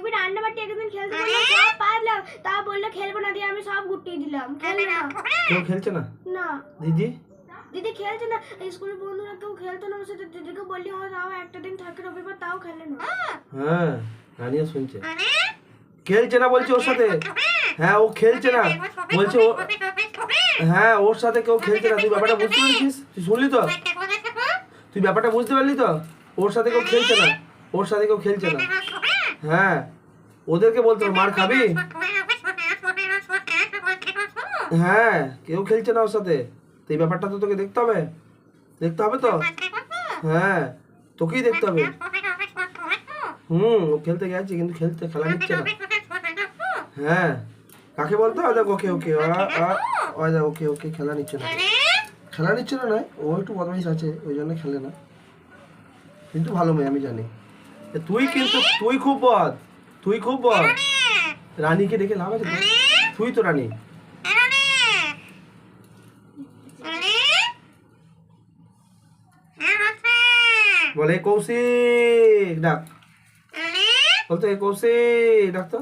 দেখবি রান্নাবাটি একদিন খেলতে বললাম সব পারলাম। তা বলল খেলব না। দিয়ে আমি সব গুটিয়ে দিলাম। খেলবে না। কেউ খেলছে না? না। দিদি? দিদি খেলছে না। স্কুলের বন্ধুরা কেউ খেলতো না ওর সাথে দিদিকে বললি আমার তাও একটা দিন থাকে রবিবার তাও খেলে না। হ্যাঁ রানিও শুনছে। খেলছে না বলছে ওর সাথে। হ্যাঁ ও খেলছে না। বলছে ও হ্যাঁ ওর সাথে কেউ খেলছে না। তুই ব্যাপারটা বুঝতে পেরেছিস? তুই শুনলি তো? তুই ব্যাপারটা বুঝতে পারলি তো? ওর সাথে কেউ খেলছে না। ওর সাথে কেউ খেলছে না। হ্যাঁ। ওদেরকে বলতে, মার খাবি? হ্যাঁ কেউ খেলছে না ওর সাথে। তো এই ব্যাপারটা তো তোকে দেখতে হবে। দেখতে হবে তো? হ্যাঁ তোকেই দেখতে হবে। হুম, ও খেলতে গেছে, কিন্তু খেলতে, খেলা নিচ্ছে না। হ্যাঁ। কাকে বলতে? দেখ, ওকে ওকে দেখ, ওকে ওকে, খেলা নিচ্ছে না। খেলা নিচ্ছে না নয়, ও একটু বদমাইশ আছে, ওই জন্য খেলে না। কিন্তু ভালো মেয়ে, আমি জানি। তুই কিন্তু, তুই খুব বদ, তুই খুব বদ। রানীকে ডেকে লাভ আছে? তুই তো রানী। বলে, কৌশিক, ডাক। বলতো, কৌশিক, ডাক তো।